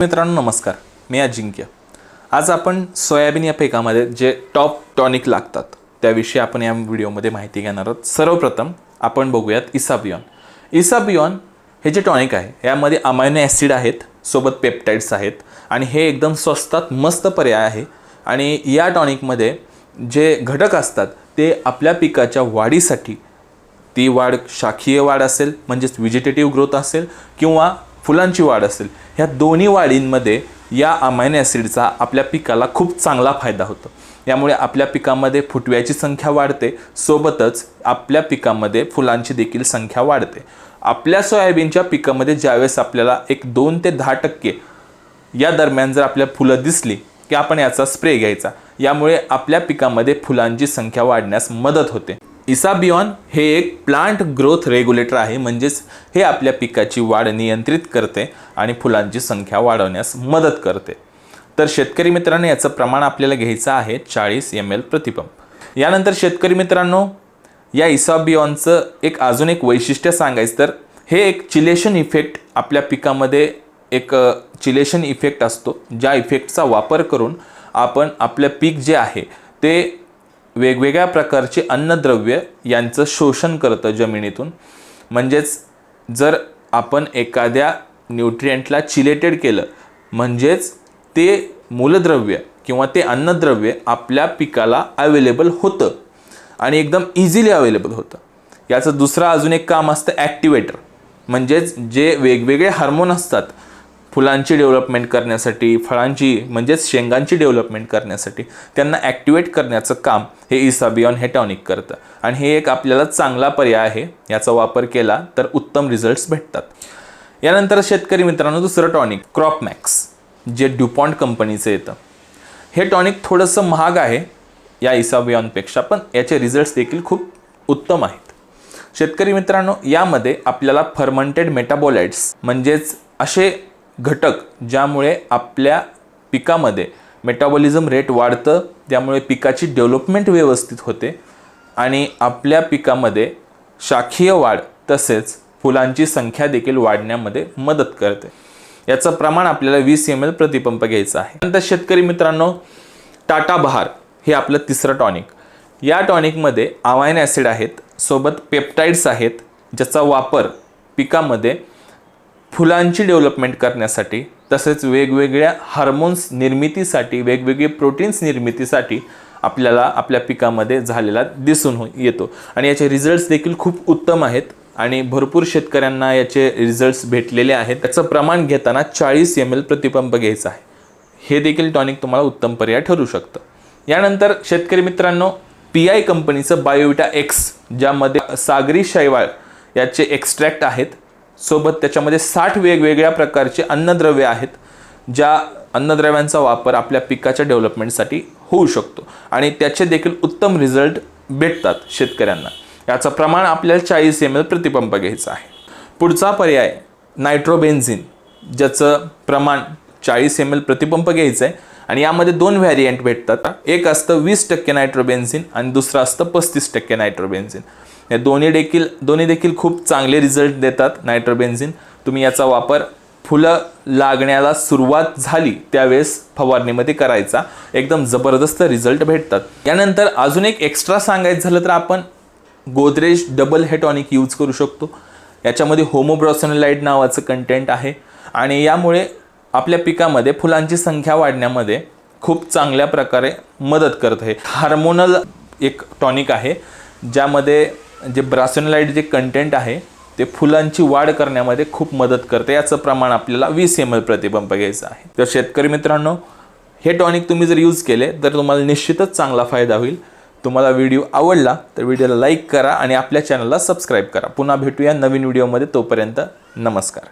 मित्रांनो नमस्कार. मी अजिंक्य आज आपण सोयाबीन या पिकामध्ये जे टॉप टॉनिक लागतात त्याविषयी आपण या व्हिडिओमध्ये माहिती घेणार आहोत. सर्वप्रथम आपण बघूयात इसाबियॉन इसाबियॉन हे जे टॉनिक आहे यामध्ये अमायनो ॲसिड आहेत सोबत पेप्टाइड्स आहेत आणि हे एकदम स्वस्तात मस्त पर्याय आहे. आणि या टॉनिकमध्ये जे घटक असतात ते आपल्या पिकाच्या वाढीसाठी ती वाढ शाखीय वाढ असेल म्हणजेच व्हिजिटेटिव्ह ग्रोथ असेल किंवा फुलांची वाढ असेल. ह्या दोन्ही वाढींमध्ये या अमायनो ॲसिडचा आपल्या पिकाला खूप चांगला फायदा होतो. यामुळे आपल्या पिकामध्ये फुटव्याची संख्या वाढते. सोबतच आपल्या पिकामध्ये फुलांची देखील संख्या वाढते. आपल्या सोयाबीनच्या पिकामध्ये ज्यावेळेस आपल्याला एक दोन ते दहा टक्के या दरम्यान जर आपल्या फुलं दिसली की आपण याचा स्प्रे घ्यायचा. यामुळे आपल्या पिकामध्ये फुलांची संख्या वाढण्यास मदत होते. इसाबियॉन हे एक प्लांट ग्रोथ रेग्युलेटर आहे म्हणजेच हे आपल्या पिकाची वाढ नियंत्रित करते आणि फुलांची संख्या वाढवण्यास मदत करते. तर शेतकरी मित्रांनो याचं प्रमाण आपल्याला घ्यायचं आहे चाळीस एम एल प्रतिपंप. यानंतर शेतकरी मित्रांनो या इसाबियॉनचं एक अजून एक वैशिष्ट्य सांगायचं तर हे एक चिलेशन इफेक्ट आपल्या पिकामध्ये एक चिलेशन इफेक्ट असतो ज्या इफेक्टचा वापर करून आपण आपलं पीक जे आहे ते वेगवेगळ्या प्रकारचे अन्नद्रव्य यांचं शोषण करतं जमिनीतून. म्हणजेच जर आपण एखाद्या न्यूट्रियंटला चिलेटेड केलं म्हणजेच ते मूलद्रव्य किंवा ते अन्नद्रव्य आपल्या पिकाला अवेलेबल होतं आणि एकदम इझिली अवेलेबल होतं. याचं दुसरं अजून एक काम असतं ॲक्टिवेटर म्हणजेच जे वेगवेगळे हार्मोन असतात फुलांची डेव्हलपमेंट करण्यासाठी फळांची म्हणजेच शेंगांची डेव्हलपमेंट करण्यासाठी त्यांना ॲक्टिवेट करण्याचं काम हे इसाबियॉन हे टॉनिक करतं. आणि हे एक आपल्याला चांगला पर्याय आहे याचा वापर केला तर उत्तम रिझल्ट्स भेटतात. यानंतर शेतकरी मित्रांनो दुसरं टॉनिक क्रॉपमॅक्स जे ड्युपॉन्ट कंपनीचं येतं. हे टॉनिक थोडंसं महाग आहे या इसाबियॉनपेक्षा पण याचे रिझल्ट्स देखील खूप उत्तम आहेत. शेतकरी मित्रांनो यामध्ये आपल्याला फर्मंटेड मेटाबोलाइट्स म्हणजेच असे घटक ज्यामुळे आपल्या पिकामध्ये मेटाबॉलिझम रेट वाढतं त्यामुळे पिकाची डेव्हलपमेंट व्यवस्थित होते आणि आपल्या पिकामध्ये शाखीय वाढ तसेच फुलांची संख्या देखील वाढण्यामध्ये मदत करते. याचं प्रमाण आपल्याला वीस एम एल प्रतिपंप घ्यायचं आहे. नंतर शेतकरी मित्रांनो टाटा बहार हे आपलं तिसरं टॉनिक या टॉनिकमध्ये आवायन ॲसिड आहेत सोबत पेप्टाइड्स आहेत ज्याचा वापर पिकामध्ये फुलांची डेव्हलपमेंट करण्यासाठी तसेच वेगवेगळ्या हार्मोन्स निर्मितीसाठी वेगवेगळे प्रोटीन्स निर्मितीसाठी आपल्याला आपल्या पिकामध्ये झालेला दिसून हो येतो. आणि याचे रिझल्ट्स देखील खूप उत्तम आहेत. आणि भरपूर शेतकऱ्यांना याचे रिझल्ट्स भेटलेले आहेत. त्याचं प्रमाण घेताना चाळीस एम एल प्रतिपंप घ्यायचा आहे. हे देखील टॉनिक तुम्हाला उत्तम पर्याय ठरू शकतं. यानंतर शेतकरी मित्रांनो पी आय कंपनीचं बायोविटा एक्स ज्यामध्ये सागरी शैवाळ याचे एक्स्ट्रॅक्ट आहेत. सोबत त्याच्यामध्ये साठ वेगवेगळ्या प्रकारचे अन्नद्रव्य आहेत ज्या अन्नद्रव्यांचा वापर आपल्या पिकाच्या डेव्हलपमेंटसाठी होऊ शकतो. आणि त्याचे देखील उत्तम रिझल्ट भेटतात शेतकऱ्यांना. याचं प्रमाण आपल्याला चाळीस एम एल प्रतिपंप घ्यायचा आहे. पुढचा पर्याय नायट्रोबेन्झिन ज्याचं प्रमाण चाळीस एम एल प्रतिपंप घ्यायचं आहे. आणि यामध्ये दोन व्हॅरियंट भेटतात. एक असतं वीस टक्के नायट्रोबेन्झिन आणि दुसरं असतं पस्तीस टक्के नायट्रोबेन्झिन. या दोन्ही देखील दोन्ही देखील खूप चांगले रिझल्ट देतात नायट्रोबेन्झिन. तुम्ही याचा वापर फुलं लागण्याला सुरुवात झाली त्यावेळेस फवारणीमध्ये करायचा. एकदम जबरदस्त रिझल्ट भेटतात. यानंतर अजून एक एक्स्ट्रा सांगायचं झालं तर आपण गोदरेज डबल हे टॉनिक यूज करू शकतो. याच्यामध्ये होमोब्रॉसनलाईट नावाचं कंटेंट आहे. आणि यामुळे आपल्या पिकामध्ये फुलांची संख्या वाढण्यामध्ये खूप चांगल्या प्रकारे मदत करत आहे. हार्मोनल एक टॉनिक आहे ज्यामध्ये जे ब्रासोनलाइट जे कंटेंट आहे ते फुलांची वाढ करण्यामध्ये खूप मदत करते. याचं प्रमाण आपल्याला वीस एम एल प्रतिबंब घ्यायचं आहे. तर शेतकरी मित्रांनो हे टॉनिक तुम्ही जर यूज केले तर तुम्हाला निश्चितच चांगला फायदा होईल. तुम्हाला व्हिडिओ आवडला तर व्हिडिओला लाईक करा आणि आपल्या चॅनलला सबस्क्राईब करा. पुन्हा भेटूया नवीन व्हिडिओमध्ये तोपर्यंत नमस्कार.